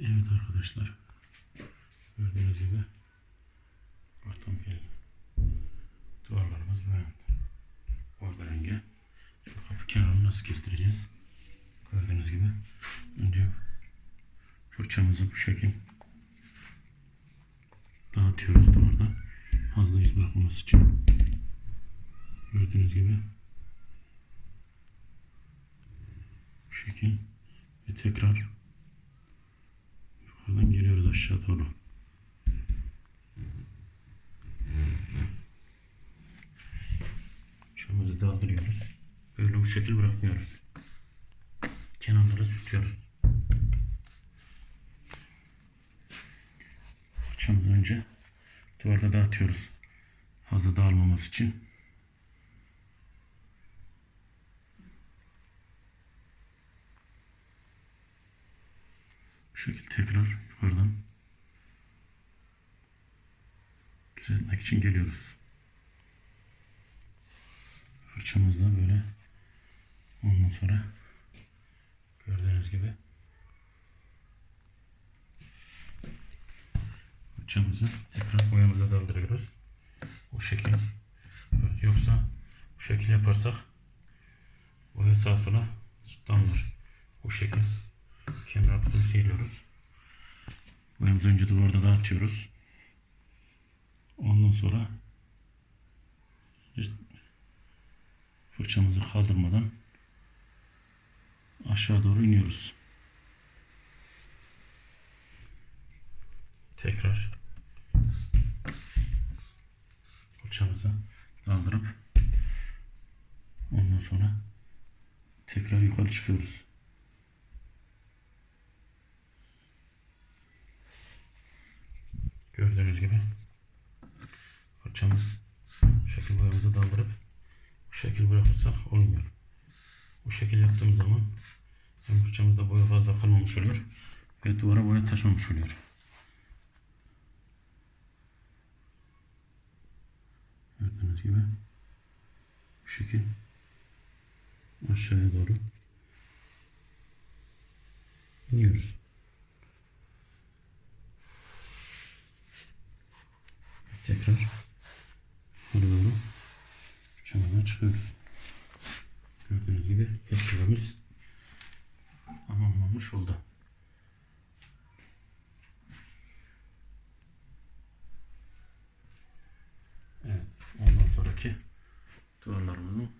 Evet arkadaşlar. Gördüğünüz gibi ortam gelin. Duvarlarımız ve orada renge. Şu kapı kenarını nasıl kestireceğiz? Gördüğünüz gibi. Önce fırçamızı bu şekil dağıtıyoruz duvarda. Fazla iz bırakmaması için. Gördüğünüz gibi. Bu şekil. Ve tekrar yukarıdan geliyoruz aşağı doğru. Çamımızı daldırıyoruz. Böyle bu şekil bırakmıyoruz. Kenarlara sürtüyoruz. Fırçamızı önce duvarda dağıtıyoruz. Fazla dağılmaması için. Bu şekilde tekrar yukarıdan düzeltmek için geliyoruz. Fırçamızla böyle ondan sonra gördüğünüz gibi fırçamızı tekrar boyamıza daldırıyoruz. Bu şekil yoksa bu şekil yaparsak boya sağa sola damlar. Bu şekil kenar putunu sıyırıyoruz. Boyamızı önce duvarda dağıtıyoruz. Ondan sonra fırçamızı kaldırmadan aşağı doğru iniyoruz. Tekrar fırçamızı kaldırıp ondan sonra tekrar yukarı çıkıyoruz. Gördüğünüz gibi fırçamız bu şekil boyamızı daldırıp bu şekil bırakırsak olmuyor. Bu şekil yaptığımız zaman hem fırçamızda boya fazla kalmamış oluyor ve duvara boya taşmamış oluyor. Gördüğünüz gibi bu şekil aşağıya doğru iniyoruz. Tekrar alıyorum. Kenara çıkıyoruz. Gördüğünüz gibi tepkilemiz tamamlanmış oldu. Evet. Ondan sonraki duvarlarımızın